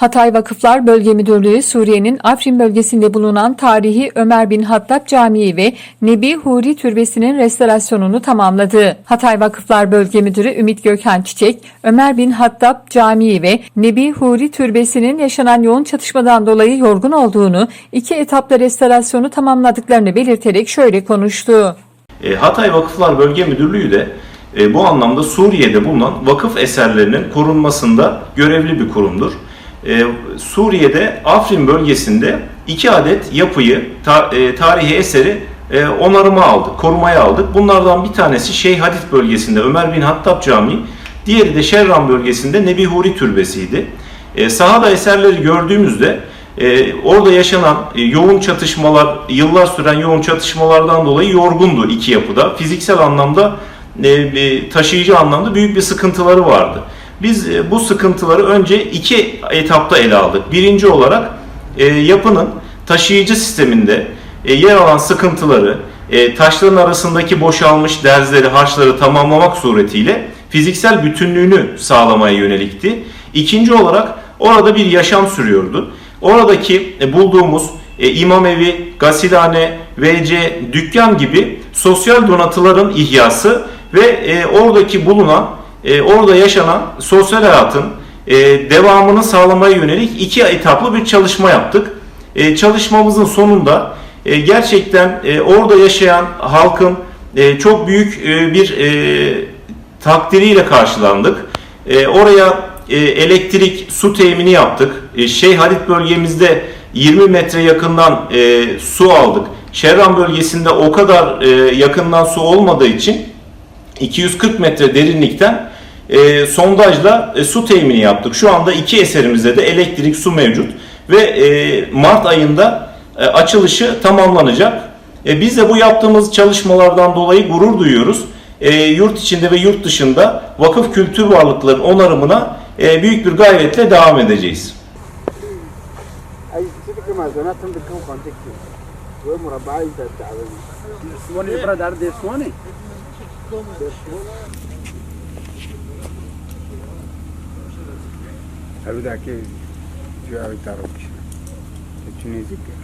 Hatay Vakıflar Bölge Müdürlüğü Suriye'nin Afrin bölgesinde bulunan tarihi Ömer bin Hattab Camii ve Nebi Huri Türbesi'nin restorasyonunu tamamladı. Hatay Vakıflar Bölge Müdürü Ümit Gökhan Çiçek, Ömer bin Hattab Camii ve Nebi Huri Türbesi'nin yaşanan yoğun çatışmadan dolayı yorgun olduğunu, iki etapta restorasyonu tamamladıklarını belirterek şöyle konuştu. E, Hatay Vakıflar Bölge Müdürlüğü de e, bu anlamda Suriye'de bulunan vakıf eserlerinin korunmasında görevli bir kurumdur. E, Suriye'de Afrin bölgesinde iki adet yapıyı, ta- e, tarihi eseri e, onarıma aldık, korumaya aldık. Bunlardan bir tanesi Şeyh Hadid bölgesinde Ömer bin Hattab Camii, diğeri de Şerran bölgesinde Nebi Huri Türbesi'ydi. E, sahada eserleri gördüğümüzde e, orada yaşanan e, yoğun çatışmalar, yıllar süren yoğun çatışmalardan dolayı yorgundu iki yapıda. Fiziksel anlamda, e, bir taşıyıcı anlamda büyük bir sıkıntıları vardı. Biz e, bu sıkıntıları önce iki etapta ele aldık. Birinci olarak e, yapının taşıyıcı sisteminde e, yer alan sıkıntıları, taşların arasındaki boşalmış derzleri, harçları tamamlamak suretiyle fiziksel bütünlüğünü sağlamaya yönelikti. İkinci olarak orada bir yaşam sürüyordu. Oradaki bulduğumuz imam evi, gasilhane, WC, dükkan gibi sosyal donatıların ihyası ve oradaki bulunan, e, orada yaşanan sosyal hayatın e, devamını sağlamaya yönelik iki etaplı bir çalışma yaptık. E, çalışmamızın sonunda e, gerçekten e, orada yaşayan halkın e, çok büyük e, bir e, takdiriyle karşılandık. E, oraya e, elektrik, su temini yaptık. E, Şeyh Halit bölgemizde 20 metre yakından e, su aldık. Şerran bölgesinde o kadar e, yakından su olmadığı için 240 metre derinlikten e, sondajla e, su temini yaptık. Şu anda iki eserimizde de elektrik, su mevcut ve e, Mart ayında e, açılışı tamamlanacak. E, biz de bu yaptığımız çalışmalardan dolayı gurur duyuyoruz. E, yurt içinde ve yurt dışında vakıf kültür varlıklarının onarımına e, büyük bir gayretle devam edeceğiz. 자료대학교 유학을 따로 주니 있을게요.